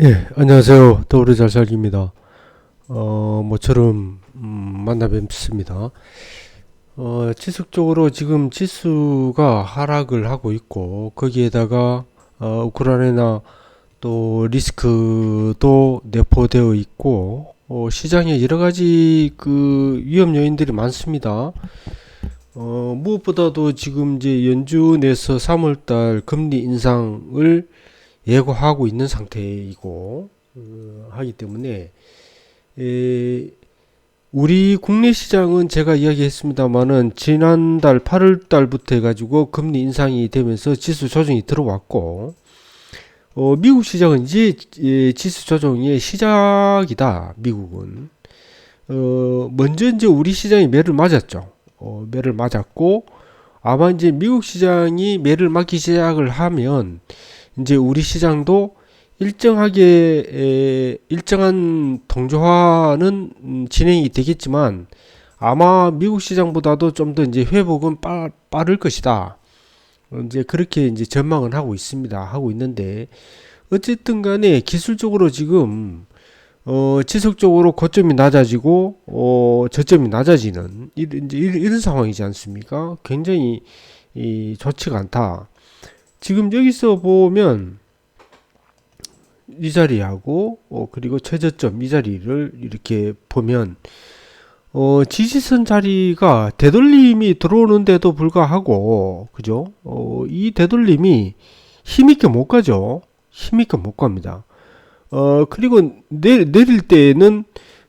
예, 안녕하세요. 더우리 잘 살기입니다. 어, 모처럼 음, 만나 뵙습니다. 어, 지속적으로 지금 지수가 하락을 하고 있고 거기에다가 어, 우크라이나 또 리스크도 내포되어 있고 어, 시장에 여러 가지 그 위험 요인들이 많습니다. 어, 무엇보다도 지금 이제 연준 내에서 3월달 금리 인상을 예고하고 있는 상태이고 어, 하기 때문에 에, 우리 국내 시장은 제가 이야기했습니다마는 지난달 8월 달부터 해가지고 금리 인상이 되면서 지수 조정이 들어왔고 어, 미국 시장은 이제 예, 지수 조정의 시작이다. 미국은 어, 먼저 이제 우리 시장이 매를 맞았죠. 어, 매를 맞았고 아마 이제 미국 시장이 매를 맞기 시작을 하면 이제 우리 시장도 일정하게 에, 일정한 동조화는 음, 진행이 되겠지만 아마 미국 시장보다도 좀 더 이제 회복은 빠, 빠를 것이다. 어, 이제 그렇게 이제 전망을 하고 있습니다. 하고 있는데 어쨌든 간에 기술적으로 지금 어, 지속적으로 고점이 낮아지고 어, 저점이 낮아지는 이런, 이제 이런 상황이지 않습니까? 굉장히 이, 좋지가 않다. 지금 여기서 보면 이 자리하고 어, 그리고 최저점 이 자리를 이렇게 보면 어, 지지선 자리가 되돌림이 들어오는데도 불구하고 그죠? 어, 이 되돌림이 힘있게 못 가죠. 힘있게 못 갑니다. 어, 그리고 내, 내릴 때는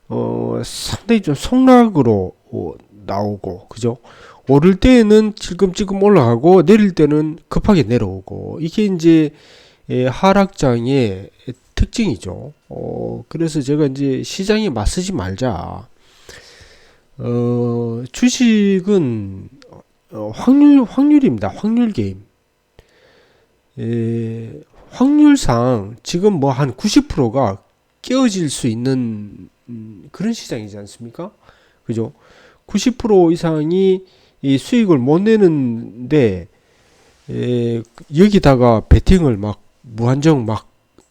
어, 상당히 좀 속락으로 어, 나오고 그죠? 오를 때는 찔끔찔끔 올라가고 내릴 때는 급하게 내려오고 이게 이제 예, 하락장의 특징이죠. 어, 그래서 제가 이제 시장에 맞서지 말자. 어, 주식은 어, 확률 확률입니다. 확률 게임. 예, 확률상 지금 뭐 한 90%가 깨어질 수 있는 음, 그런 시장이지 않습니까? 그죠? 90% 이상이 이 수익을 못 내는데 에, 여기다가 베팅을 막 무한정 막할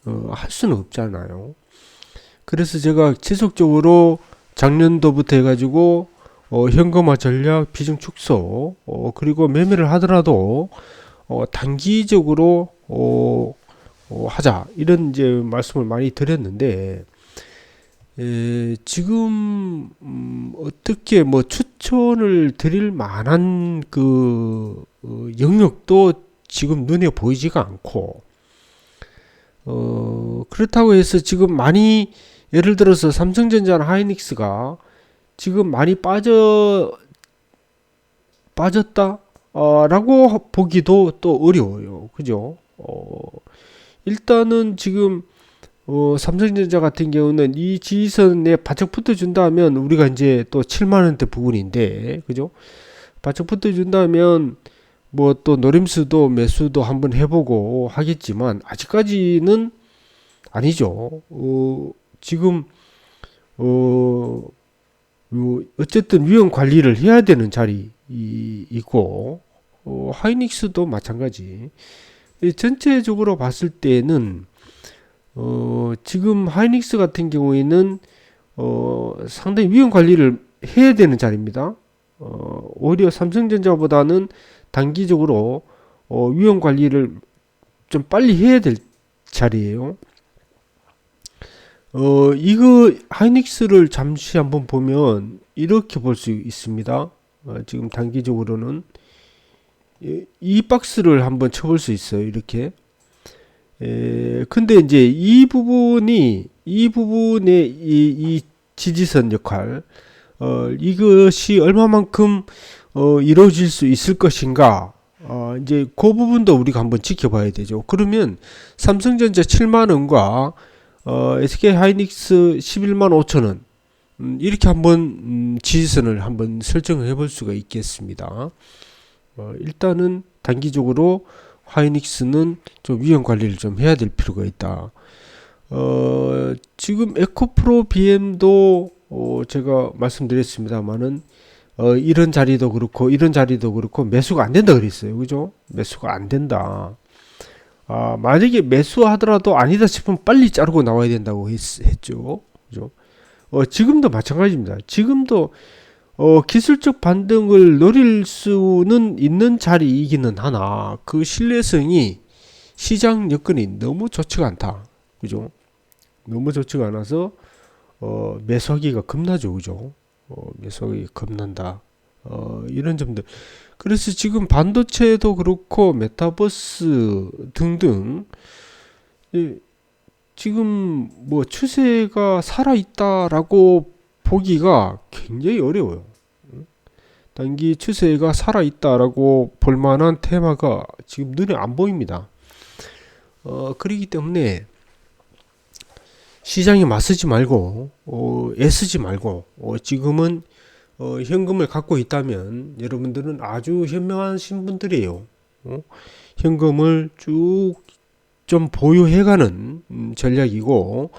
어, 수는 없잖아요. 그래서 제가 지속적으로 작년도부터 해가지고 어, 현금화 전략 비중 축소 어, 그리고 매매를 하더라도 어, 단기적으로 어, 어, 하자 이런 이제 말씀을 많이 드렸는데 에, 지금 음, 어떻게 뭐 추천을 드릴 만한 그 어, 영역도 지금 눈에 보이지가 않고 어, 그렇다고 해서 지금 많이 예를 들어서 삼성전자나 하이닉스가 지금 많이 빠져 빠졌다 어, 라고 보기도 또 어려워요. 그죠? 어, 일단은 지금 어, 삼성전자 같은 경우는 이 지지선에 바짝 붙어준다면 우리가 이제 또 7만원대 부분인데, 그죠? 바짝 붙어준다면 뭐 또 노림수도 매수도 한번 해보고 하겠지만, 아직까지는 아니죠. 어, 지금, 어, 어쨌든 위험 관리를 해야 되는 자리이고, 어, 하이닉스도 마찬가지. 전체적으로 봤을 때는 어, 지금 하이닉스 같은 경우에는 어, 상당히 위험 관리를 해야 되는 자리입니다. 어, 오히려 삼성전자보다는 단기적으로 어, 위험 관리를 좀 빨리 해야 될 자리예요. 어, 이거 하이닉스를 잠시 한번 보면 이렇게 볼 수 있습니다. 어, 지금 단기적으로는 이, 이 박스를 한번 쳐볼 수 있어요. 이렇게 에, 근데 이제 이 부분이 이 부분의 이, 이 지지선 역할 어, 이것이 얼마만큼 어, 이루어질 수 있을 것인가 어, 이제 그 부분도 우리가 한번 지켜봐야 되죠. 그러면 삼성전자 7만 원과 어, SK 하이닉스 11만 5천 원 음, 이렇게 한번 음, 지지선을 한번 설정을 해볼 수가 있겠습니다. 어, 일단은 단기적으로 하이닉스는 좀 위험 관리를 좀 해야 될 필요가 있다. 어, 지금 에코프로 BM도 어, 제가 말씀드렸습니다만은 어, 이런 자리도 그렇고 이런 자리도 그렇고 매수가 안 된다 그랬어요. 그죠? 매수가 안 된다. 아, 만약에 매수하더라도 아니다 싶으면 빨리 자르고 나와야 된다고 했, 죠 그죠? 어, 지금도 마찬가지입니다. 지금도 어, 기술적 반등을 노릴 수는 있는 자리이기는 하나 그 신뢰성이 시장 여건이 너무 좋지가 않다. 그죠? 너무 좋지가 않아서 어, 매수하기가 겁나죠. 그죠? 어, 매수하기 겁난다. 어, 이런 점들. 그래서 지금 반도체도 그렇고 메타버스 등등 이, 지금 뭐 추세가 살아 있다라고 보기가 굉장히 어려워요. 응? 단기 추세가 살아 있다라고 볼 만한 테마가 지금 눈에 안 보입니다. 어, 그렇기 때문에 시장에 맞서지 말고 어, 애쓰지 말고 어, 지금은 어, 현금을 갖고 있다면 여러분들은 아주 현명하신 분들이에요. 어? 현금을 쭉 좀 보유해가는 음, 전략이고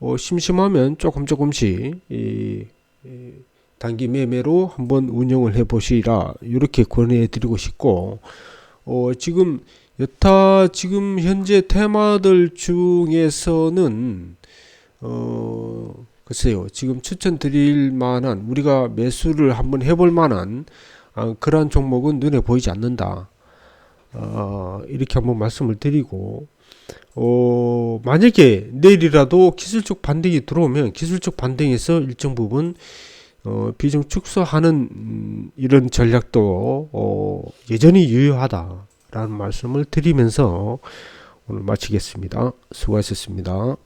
어, 심심하면 조금 조금씩 이, 이 단기 매매로 한번 운영을 해 보시라 이렇게 권해 드리고 싶고 어, 지금 여타 지금 현재 테마들 중에서는 어, 글쎄요 지금 추천드릴 만한 우리가 매수를 한번 해볼 만한 아, 그러한 종목은 눈에 보이지 않는다. 어, 이렇게 한번 말씀을 드리고 어, 만약에 내일이라도 기술적 반등이 들어오면 기술적 반등에서 일정 부분 어, 비중 축소하는 음, 이런 전략도 어, 여전히 유효하다라는 말씀을 드리면서 오늘 마치겠습니다. 수고하셨습니다.